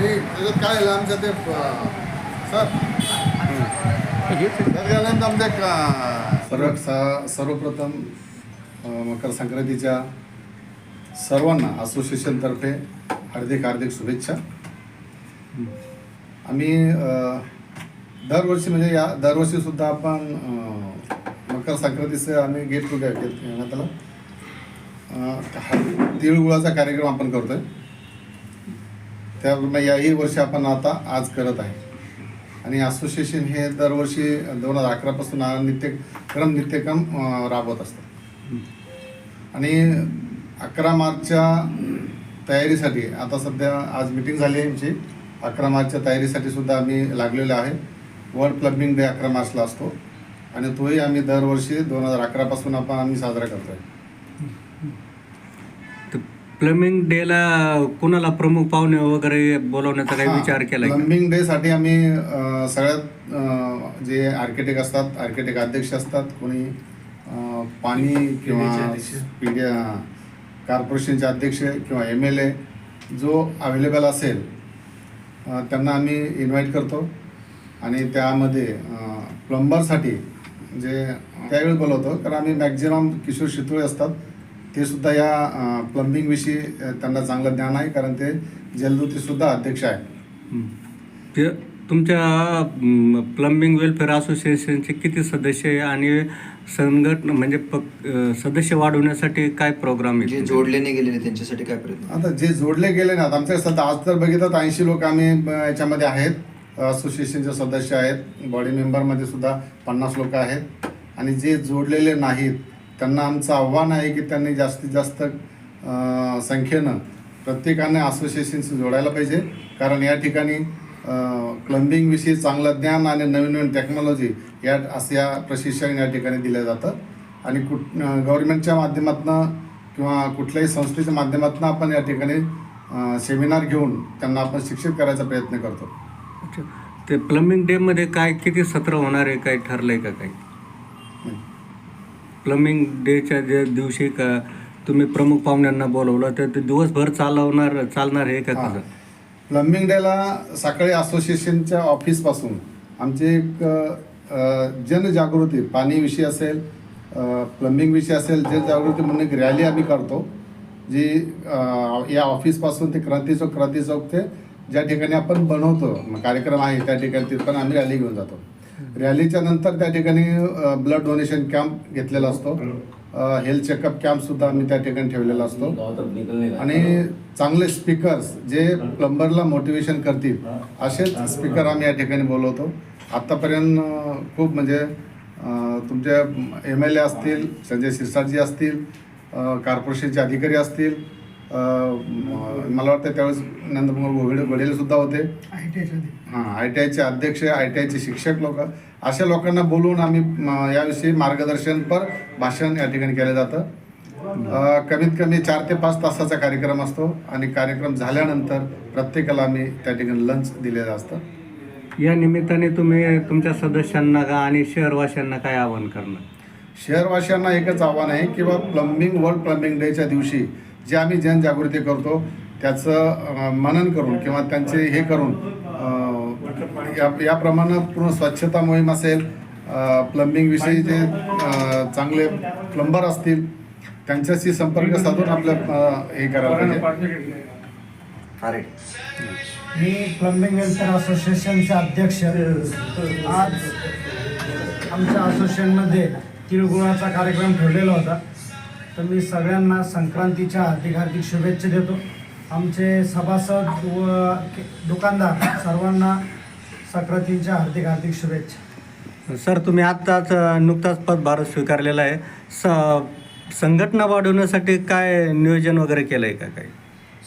ठीक त्याच्यात काय झालं आमच्या ते सर. आमच्या क- सर्व स- सर्वप्रथम मकर संक्रांतीच्या सर्वांना असोसिएशनतर्फे हार्दिक हार्दिक शुभेच्छा. आम्ही दरवर्षी म्हणजे या दरवर्षी सुद्धा आपण मकर संक्रांतीचं आम्ही गेट टुगेदर घेण्यात आला. हा- तिळगुळाचा कार्यक्रम आपण करतोय. त्यावरून याही वर्षी आपण आता आज करत आहे. आणि असोसिएशन हे दरवर्षी दोन हजार अकरापासून नित्यक्रम नित्यक्रम राबवत असतात आणि अकरा मार्चच्या तयारीसाठी आता सध्या आज मिटिंग झाली आहे आमची. अकरा मार्चच्या तयारीसाठी सुद्धा आम्ही लागलेलो आहे. वर्ल्ड प्लंबिंग डे अकरा मार्चला असतो. आणि तोही आम्ही दरवर्षी दोन हजार अकरापासून आपण आम्ही साजरा करतोय. प्लमिंग डेला कोणाला प्रमुख पाहुणे वगैरे बोलवण्याचा काही विचार केलाय का? प्लंबिंग डे साठी आम्ही अं, सगळ्यात अं, जे आर्किटेक्ट असतात आर्किटेक्ट अध्यक्ष असतात कोणी अं, पाणी किंवा कॉर्पोरेशनचे अध्यक्ष किंवा एम एल ए जो अवेलेबल असेल अं, त्यांना आम्ही इन्व्हाइट करतो. आणि त्यामध्ये प्लंबरसाठी जे त्यावेळी बोलवतो. कारण आम्ही मॅक्झिमम किशोर शितोळे असतात. ते सुद्धा या प्लंबिंगविषयी त्यांना चांगलं ज्ञान आहे कारण ते जलदूतीसुद्धा अध्यक्ष आहेत. ते तुमच्या प्लंबिंग वेलफेअर असोसिएशनचे किती सदस्य आहे आणि संघटन म्हणजे सदस्य वाढवण्यासाठी काय प्रोग्राम जे आहे जोडले नाही गेलेले त्यांच्यासाठी काय प्रयत्न? आता जे जोडले गेले ना आमच्या सध्या आज तर बघितलं ऐंशी लोक आम्ही याच्यामध्ये आहेत. असोसिएशनचे सदस्य आहेत. बॉडी मेंबरमध्ये सुद्धा पन्नास लोक आहेत. आणि जे जोडलेले नाहीत त्यांना आमचं आव्हान आहे की त्यांनी जास्तीत जास्त संख्येनं प्रत्येकाने असोसिएशनशी जोडायला पाहिजे. कारण या ठिकाणी क्लंबिंगविषयी चांगलं ज्ञान आणि नवीन नवीन टेक्नॉलॉजी या असं या प्रशिक्षण या ठिकाणी दिलं जातं. आणि कुठ गव्हर्नमेंटच्या माध्यमातून किंवा कुठल्याही संस्थेच्या माध्यमातून आपण या ठिकाणी सेमिनार घेऊन त्यांना आपण शिक्षित करायचा प्रयत्न करतो. अच्छा. ते प्लंबिंग डेमध्ये काय किती सत्र होणार आहे? काय आहे का काही? प्लंबिंग डेच्या जे दिवशी का तुम्ही प्रमुख पाहुण्यांना बोलवलं तर ते दिवसभर चालवणार चालणार आहे का कसं? प्लंबिंग डेला सकाळी असोसिएशनच्या ऑफिसपासून आमचे एक अ, जनजागृती पाणीविषयी असेल प्लंबिंग विषयी असेल जनजागृती म्हणून एक रॅली आम्ही करतो जी अ, या ऑफिसपासून ते क्रांती चौक क्रांती चौक ते ज्या ठिकाणी आपण बनवतो मग कार्यक्रम आहे त्या ठिकाणी तिथं आम्ही रॅली घेऊन जातो. रॅलीच्या नंतर त्या ठिकाणी ब्लड डोनेशन कॅम्प घेतलेला असतो. हेल्थ चेकअप कॅम्प सुद्धा आम्ही त्या ठिकाणी ठेवलेला असतो. आणि चांगले स्पीकर्स जे प्लंबरला मोटिवेशन करतील असेच स्पीकर आम्ही या ठिकाणी बोलवतो. आत्तापर्यंत खूप म्हणजे अं, तुमचे एम एल ए असतील संजय शिरसाटजी असतील कॉर्पोरेशनचे अधिकारी असतील मला वाटतं त्यावेळेस नंदकुमार गोविड वडील सुद्धा होते. हां आय टी आयचे अध्यक्ष आय टी आयचे शिक्षक लोक. अशा लोकांना बोलवून आम्ही म, याविषयी मार्गदर्शनपर भाषण या ठिकाणी केलं जातं. कमीत कमी चार ते पाच तासाचा कार्यक्रम असतो आणि कार्यक्रम झाल्यानंतर प्रत्येकाला आम्ही त्या ठिकाणी लंच दिलेलं असतं. या निमित्ताने तुम्ही तुमच्या सदस्यांना का आणि शहरवासियांना काय आवाहन करणार? शहरवासियांना एकच आव्हान आहे की बा प्लंबिंग वर्ल्ड प्लंबिंग डेच्या दिवशी जे आम्ही जनजागृती करतो त्याचं मनन करून किंवा त्यांचे हे करून या याप्रमाणे पूर्ण स्वच्छता मोहीम असेल प्लंबिंगविषयी जे चांगले प्लंबर असतील त्यांच्याशी संपर्क साधून आपलं हे करायला पाहिजे. अरे. मी प्लंबिंग वेलफेअर असोसिएशनचे अध्यक्ष. आज आमच्या असोसिएशनमध्ये तिळगुळाचा कार्यक्रम ठेवलेला होता. तर मी सगळ्यांना संक्रांतीच्या हार्दिक हार्दिक शुभेच्छा देतो. आमचे सभासद व दुकानदार सर्वांना संक्रांतीच्या हार्दिक हार्दिक शुभेच्छा. सर तुम्ही आत्ताच नुकताच पदभार स्वीकारलेला आहे. स संघटना वाढवण्यासाठी काय नियोजन वगैरे केलं आहे का काही?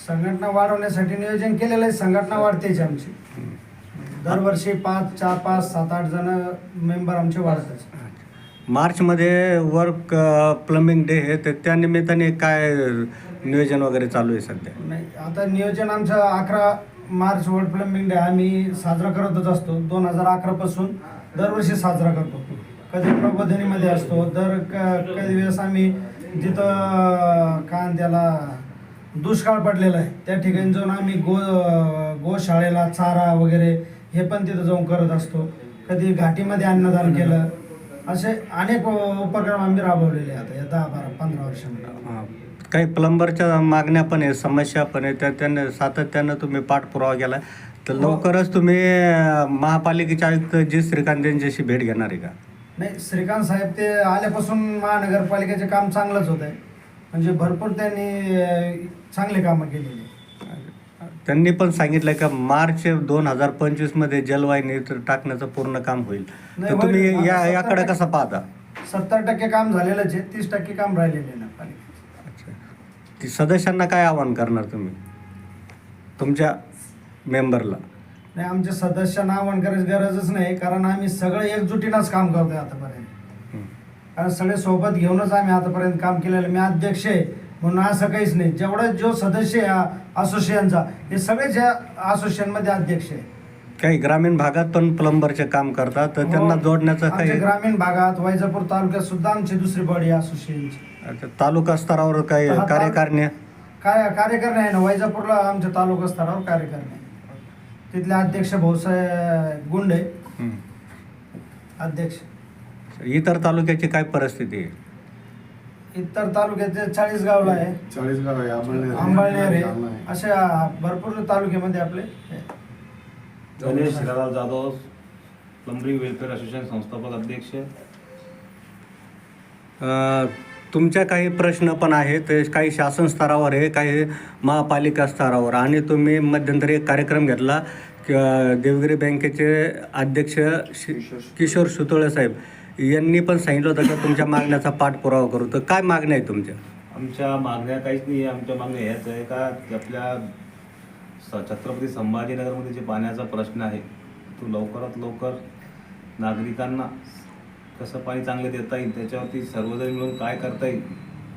संघटना वाढवण्यासाठी नियोजन केलेलं आहे. संघटना वाढतेच आमची. दरवर्षी पाच चार पाच सात आठ जण मेंबर आमचे वाढतात. मार्चमध्ये वर्क प्लंबिंग डे आहे तर त्या निमित्ताने काय नियोजन वगैरे चालू आहे सध्या? नाही आता नियोजन आमचं अकरा मार्च वर्ल्ड प्लंबिंग डे आम्ही साजरा करतच असतो. दोन हजार अकरापासून दरवर्षी साजरा करतो. कधी प्रबोधिनीमध्ये असतो दर क कधी वेळेस आम्ही जिथं का त्याला दुष्काळ पडलेला आहे त्या ठिकाणी जाऊन आम्ही गो गोशाळेला चारा वगैरे हे पण तिथं जाऊन करत असतो. कधी घाटीमध्ये अन्नदान केलं असे अनेक उपक्रम आम्ही राबवलेले आता या दहा बारा पंधरा वर्षामध्ये. हा. काही प्लंबरच्या मागण्या पण आहे समस्या पण आहे त्या त्यांना सातत्यानं तुम्ही पाठपुरावा केला. तर लवकरच तुम्ही अं, महापालिकेचे आयुक्त जी श्रीकांत यांच्याशी भेट घेणार आहे का? नाही श्रीकांत साहेब ते आल्यापासून महानगरपालिकेचे काम चांगलंच होत आहे म्हणजे भरपूर त्यांनी चांगले कामं केलेली. त्यांनी पण सांगितलं का मार्च दोन हजार पंचवीसमध्ये जलवाहिनी तर टाकण्याचं पूर्ण काम होईल. तर तुम्ही. या याकडे कसं पाहता? सत्तर टक्के काम झालेलंच आहे तीस टक्के काम राहिलेले ना पालिकेचं. ती सदस्यांना काय आवाहन करणार तुम्ही? तुमच्या मेंबरला? नाही आमच्या सदस्यांना आव्हान करायची गरजच नाही कारण आम्ही सगळे एकजुटीनंच काम करतोय आतापर्यंत. कारण सगळे सोबत घेऊनच आम्ही आतापर्यंत काम केलेलं मी अध्यक्ष आहे म्हणून असं काहीच नाही. जेवढा जो सदस्य आहे असोसिएशनचा. हे सगळेच या असोसिएशनमध्ये अध्यक्ष आहे काही ग्रामीण भागात पण प्लंबरचे काम करतात तर त्यांना हो. जोडण्याचं आमच्या काही ग्रामीण भागात वैजापूर तालुक्यात सुद्धा आमची दुसरी बॉडी असोसिएशनची. अच्छा, तालुका स्तरावर काही हा, कार्यकारिणी? काय कार्यकारिणी आहे ना वैजापूरला आमच्या तालुका स्तरावर कार्यकारिणी आहे. तिथले अध्यक्ष भाऊसाहेब गुंडे हं. अध्यक्ष. इतर तालुक्याची काय परिस्थिती आहे? इतर तालुक्याचे चाळीस गावला आहे. चाळीसगाव आहे आंबळनेर आहे, अंबाळनेर जालना आहे. आहे. अशा भरपूर तालुक्यामध्ये आपले. Ganesh Hiralal Jadhav plumbing welfare association संस्थापक अध्यक्ष. अ, तुमच्या काही प्रश्न पण आहेत ते काही शासन स्तरावर आहे काही महापालिका स्तरावर. आणि तुम्ही मध्यंतरी एक कार्यक्रम घेतला क- देवगिरी बँकेचे अध्यक्ष शि- किशोर सुतोळे साहेब. यांनी पण सांगितलं होतं का तुमच्या मागण्याचा पाठपुरावा करू? तर काय मागण्या आहे तुमच्या? आमच्या मागण्या काहीच नाही आहे. आमच्या मागण्या ह्याच आहे का की आपल्या स- छत्रपती संभाजीनगरमध्ये जे पाण्याचा प्रश्न आहे तो लवकरात लवकर नागरिकांना कसं पाणी चांगलं देता येईल त्याच्यावरती सर्वजण मिळून काय करता येईल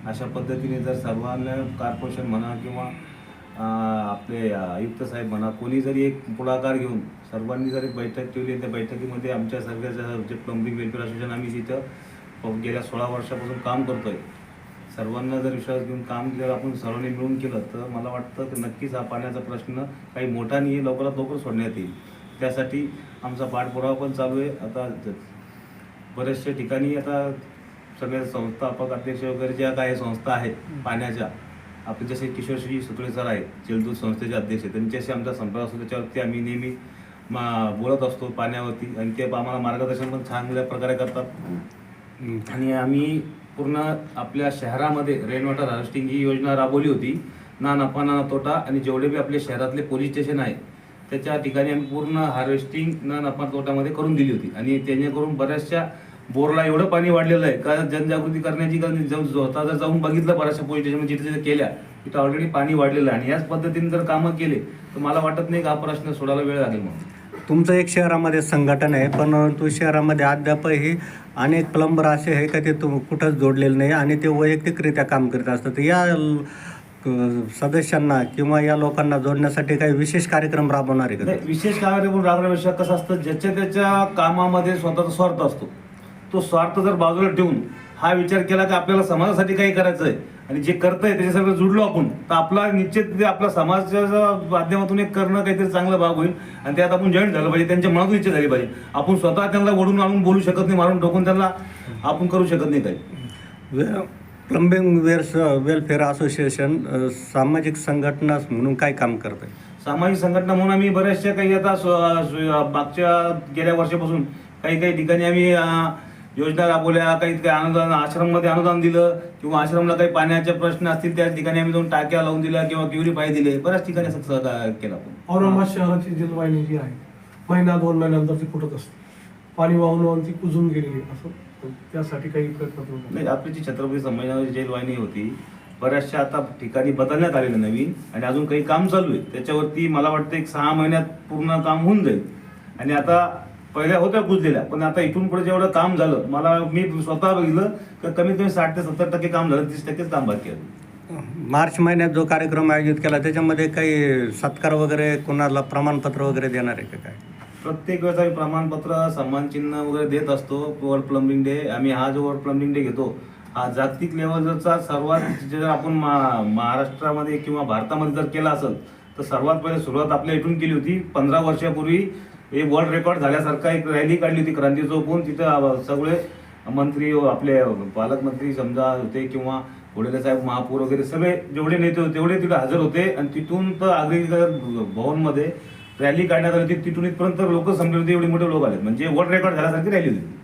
अशा पद्धतीने जर सर्वांना कॉर्पोरेशन म्हणा किंवा अं, आपले आयुक्त साहेब म्हणा कोणी जरी एक पुढाकार घेऊन सर्वांनी जर एक बैठक ठेवली त्या बैठकीमध्ये आमच्या सगळ्या जे प्लंबिंग वेलफेअर असोसिएशन आम्ही तिथं गेल्या सोळा वर्षापासून काम करतोय. सर्वांना जर विश्वास घेऊन काम जर आपण सर्वांनी मिळून केलं तर मला वाटतं की नक्कीच हा पाण्याचा प्रश्न काही मोठा नाही आहे लवकरात लवकर सोडण्यात येईल. त्यासाठी आमचा पाठपुरावा पण चालू आहे. आता बऱ्याचशा ठिकाणी आता सगळ्या संस्थापक अध्यक्ष वगैरे ज्या काही संस्था आहेत पाण्याच्या आपले जसे किशोरश्री सुतळे सर आहेत जलदूत संस्थेचे अध्यक्ष आहेत, त्यांच्याशी आमचा संपर्क असतो. त्याच्यावरती आम्ही नेहमी मा बोलत असतो पाण्यावरती आणि ते आम्हाला मार्गदर्शन पण चांगल्या प्रकारे करतात. आणि आम्ही पूर्ण आपल्या शहरामध्ये रेन वॉटर हार्वेस्टिंग ही योजना राबवली होती. ना नफा ना तोटा आणि जेवढे बी आपले शहरातले पोलीस स्टेशन आहे त्याच्या ठिकाणी आम्ही पूर्ण हार्वेस्टिंग ना नफा तोटामध्ये करून दिली होती. आणि जेणेकरून बऱ्याचशा बोरला एवढं पाणी वाढलेलं आहे का जनजागृती करण्याची. जाऊन स्वतः जर जाऊन बघितलं बऱ्याचशा पोलीस स्टेशन जिथे जिथे केल्या तिथं ऑलरेडी पाणी वाढलेलं आहे. आणि याच पद्धतीने जर कामं केले तर मला वाटत नाही का हा प्रश्न सोडायला वेळ लागेल म्हणून. तुमचं एक शहरामध्ये संघटन आहे परंतु शहरामध्ये अद्यापही अनेक प्लंबर असे आहे का ते तुम कुठंच जोडलेले नाही आणि ते वैयक्तिकरित्या काम करीत असतात. तर या सदस्यांना किंवा या लोकांना जोडण्यासाठी काही विशेष कार्यक्रम राबवणार आहे का? विशेष कार्यक्रम राबवण्यापेक्षा कसं असतं ज्याच्या त्याच्या कामामध्ये स्वतःचा स्वार्थ असतो. तो स्वार्थ जर बाजूला ठेवून हा विचार केला की आपल्याला समाजासाठी काही करायचं आहे आणि जे करतंय त्याच्यासंग जुडलो आपण तर आपला निश्चित ते आपल्या समाजाच्या माध्यमातून एक करणं काहीतरी चांगला भाग होईल आणि त्यात आपण जॉईन झालं पाहिजे त्यांच्या मनातून इच्छा झाली पाहिजे. आपण स्वतः त्यांना ओढून आणून बोलू शकत नाही मारून टोकून त्यांना आपण करू शकत नाही काही. प्लंबिंग वेअर्स वेलफेअर असोसिएशन सामाजिक संघटना म्हणून काय काम करत आहे सामाजिक संघटना म्हणून आम्ही बऱ्याचशा काही आता मागच्या गेल्या वर्षापासून काही काही ठिकाणी आम्ही योजना राबवल्या काही काही अनुदान आश्रममध्ये अनुदान दिलं किंवा आश्रमला काही पाण्याचे प्रश्न असतील त्या ठिकाणी आम्ही जाऊन टाक्या लावून दिल्या किंवा प्युरिफाय दिले बऱ्याच ठिकाणी असं सहकार्य केलं औरंगाबाद शहराची जलवाहिनी जी आहे महिना दोन महिन्यानंतर ती फुटत असते पाणी वाहून वाहून ती कुजून गेलेली आहे. असं त्यासाठी काही प्रयत्न. नाही आपली जी छत्रपती संभाजीनगर जेल वाहिनी होती बऱ्याचशा आता ठिकाणी बदलण्यात आलेलं नवीन आणि अजून काही काम चालू आहे त्याच्यावरती मला वाटतं एक सहा महिन्यात पूर्ण काम होऊन जाईल आणि आता पहिल्या होत्या कुजलेल्या पण आता इथून पुढे जेवढं काम झालं मला मी स्वतः बघितलं तर कमीत कमी साठ ते सत्तर टक्के काम झालं तीस टक्केच काम बाकी आहे. मार्च महिन्यात जो कार्यक्रम आयोजित केला त्याच्यामध्ये काही सत्कार वगैरे कोणाला प्रमाणपत्र वगैरे देणार आहे का काय? प्रत्येक वेळेस आम्ही प्रमाणपत्र सन्मान चिन्ह वगैरे देत असतो वर्ल्ड प्लंबिंग डे आम्ही हा जो वर्ल्ड प्लंबिंग डे घेतो हा जागतिक लेवलचा सर्वात जर आपण मा- महाराष्ट्रामध्ये किंवा भारतामध्ये जर केला असेल तर सर्वात पहिले सुरुवात आपल्या इथून केली होती पंधरा वर्षापूर्वी हे वर्ल्ड रेकॉर्ड झाल्यासारखा एक रॅली काढली होती क्रांती चौकून. तिथं सगळे मंत्री आपले पालकमंत्री समजा होते किंवा घोडेले साहेब महापौर वगैरे सगळे जेवढे नेते होते तेवढे तिथे हजर होते. आणि तिथून तर आग्रीकर भवनमध्ये रॅली काढण्यात आली होती. तिथून इथपर्यंत लोक संपले होते एवढे मोठे लोक आले म्हणजे वर्ल्ड रेकॉर्ड झाल्यासारखी रॅली होती.